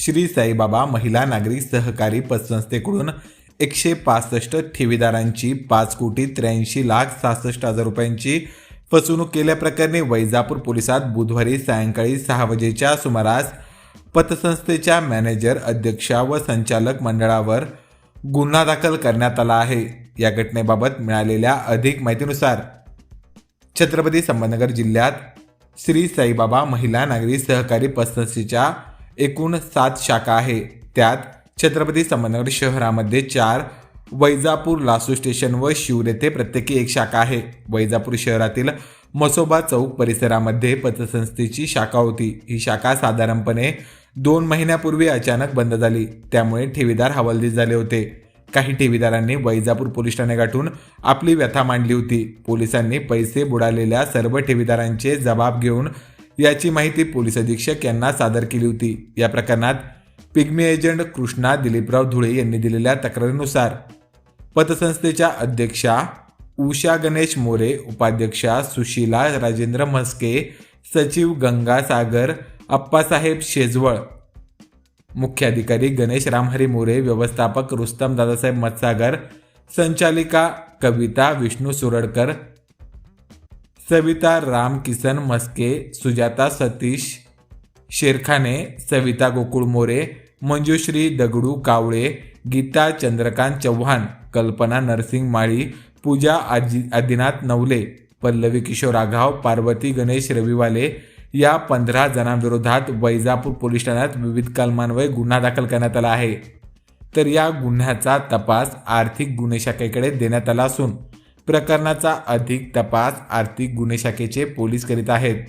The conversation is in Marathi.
श्री साईबाबा महिला नागरी सहकारी पतसंस्थेकडून एकशे पासष्ट ठेवीदारांची पाच कोटी त्र्याऐंशी लाख सहासष्ट हजार रुपयांची फसवणूक केल्याप्रकरणी वैजापूर पोलिसात बुधवारी सायंकाळी सहा वाजेच्या सुमारास पतसंस्थेच्या मॅनेजर अध्यक्षा व संचालक मंडळावर गुन्हा दाखल करण्यात आला आहे. या घटनेबाबत मिळालेल्या अधिक माहितीनुसार छत्रपती संभाजीनगर जिल्ह्यात श्री साईबाबा महिला नागरी सहकारी पतसंस्थेच्या एकूण सात शाखा आहे त्यात छत्रपती संभाजीनगर शहरामध्ये चार वैजापूर लासू स्टेशन व शिवर येथे प्रत्येकी एक शाखा आहे. वैजापूर शहरातील मसोबा चौक परिसरामध्ये पतसंस्थेची शाखा होती. ही शाखा साधारणपणे दोन महिन्यापूर्वी अचानक बंद झाली. त्यामुळे ठेवीदार हवालदिल झाले होते. काही ठेवीदारांनी वैजापूर पोलीस ठाणे गाठून आपली व्यथा मांडली होती. पोलिसांनी पैसे बुडालेल्या सर्व ठेवीदारांचे जबाब घेऊन याची माहिती पोलीस अधीक्षक यांना सादर केली होती. या प्रकरणात पिग्मी एजंट कृष्णा दिलीपराव धुळे यांनी दिलेल्या तक्रारीनुसार पतसंस्थेच्या अध्यक्षा उषा गणेश मोरे उपाध्यक्षा सुशीला राजेंद्र म्हस्के सचिव गंगासागर अप्पासाहेब शेजवळ मुख्याधिकारी गणेश रामहरी मोरे व्यवस्थापक रुस्तम दादासाहेब मत्सागर संचालिका कविता विष्णू सुरडकर सविता राम किसन मस्के सुजाता सतीश शेरखाने सविता गोकुळ मोरे मंजुश्री दगडू कावळे गीता चंद्रकांत चव्हाण कल्पना नरसिंग माळी पूजा आजी आदिनाथ नवले पल्लवी किशोर आघाव पार्वती गणेश रविवाले या पंधरा जणांविरोधात वैजापूर पोलीस ठाण्यात विविध कलमान्वये गुन्हा दाखल करण्यात आला आहे. तर या गुन्ह्याचा तपास आर्थिक गुन्हे शाखेकडे देण्यात आला असून प्रकरणाचा अधिक तपास आर्थिक गुन्हे शाखेचे पोलीस करीत आहेत.